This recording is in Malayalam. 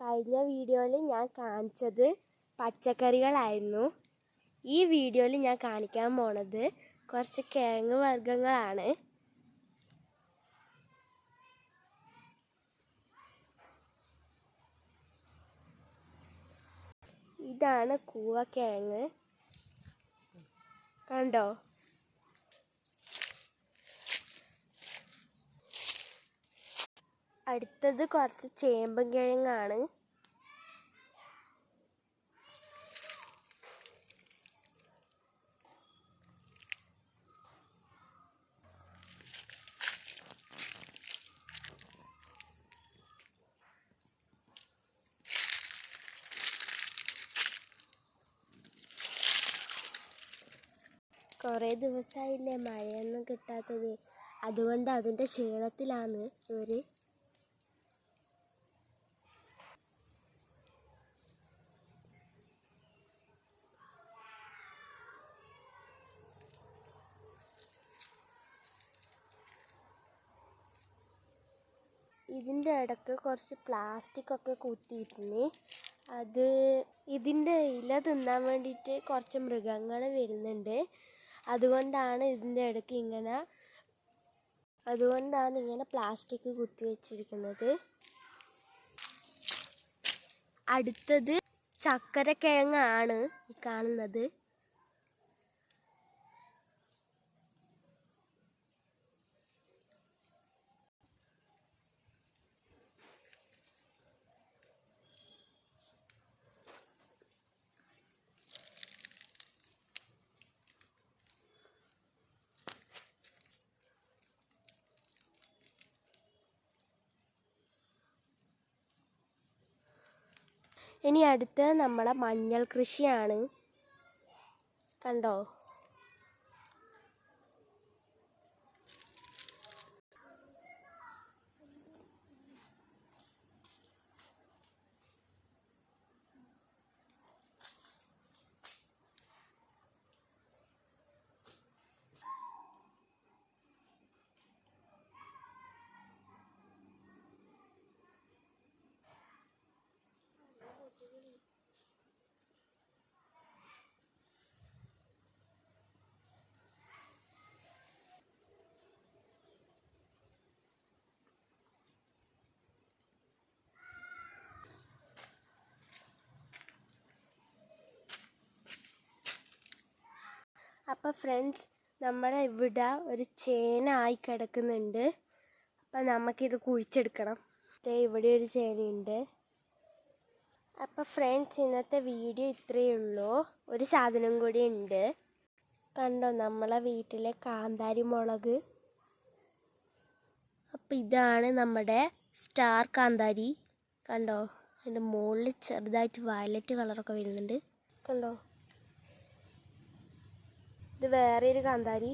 കഴിഞ്ഞ വീഡിയോയിൽ ഞാൻ കാണിച്ചത് പച്ചക്കറികളായിരുന്നു. ഈ വീഡിയോയിൽ ഞാൻ കാണിക്കാൻ പോണത് കുറച്ച് കിഴങ്ങ് വർഗങ്ങളാണ്. ഇതാണ് കൂവക്കിഴങ്ങ് കണ്ടോ? അടുത്തത് കുറച്ച് ചേമ്പൻ കിഴങ്ങാണ്. കുറേ ദിവസമായില്ലേ മഴയൊന്നും കിട്ടാത്തത്. അതുകൊണ്ട് അതിന്റെ ക്ഷീണത്തിലാണ് ഇവർ ഇതിന്റെ ഇടയ്ക്ക് കുറച്ച് പ്ലാസ്റ്റിക് ഒക്കെ കുത്തിയിട്ടുണ്ട് അത് ഇതിന്റെ ഇല തിന്നാൻ വേണ്ടിയിട്ട് കുറച്ച് മൃഗങ്ങൾ വരുന്നുണ്ട്. അതുകൊണ്ടാണ് ഇതിന്റെ ഇടയ്ക്ക് ഇങ്ങനെ അതുകൊണ്ടാണ് ഇങ്ങനെ പ്ലാസ്റ്റിക് കുത്തി വെച്ചിരിക്കുന്നത്. അടുത്തത് ചക്കരക്കിഴങ്ങാണ് ഈ കാണുന്നത്. ഇനി അടുത്ത് നമ്മളെ മഞ്ഞൾ കൃഷിയാണ്. കണ്ടോ? അപ്പം ഫ്രണ്ട്സ് നമ്മുടെ ഇവിടെ ഒരു ചേന ആയി കിടക്കുന്നുണ്ട്. അപ്പം നമുക്കിത് കുഴിച്ചെടുക്കണം. ദേ ഇവിടെ ഒരു ചേനയുണ്ട്. അപ്പോൾ ഫ്രണ്ട്സ് ഇന്നത്തെ വീഡിയോ ഇത്രയേ ഉള്ളൂ. ഒരു സാധനം കൂടി ഉണ്ട്. കണ്ടോ നമ്മളെ വീട്ടിലെ കാന്താരി മുളക്. അപ്പം ഇതാണ് നമ്മുടെ സ്റ്റാർ കാന്താരി. കണ്ടോ അതിന്റെ മുകളിൽ ചെറുതായിട്ട് വയലറ്റ് കളറൊക്കെ വരുന്നുണ്ട്. കണ്ടോ? ഇത് വേറെ ഒരു കാന്താരി.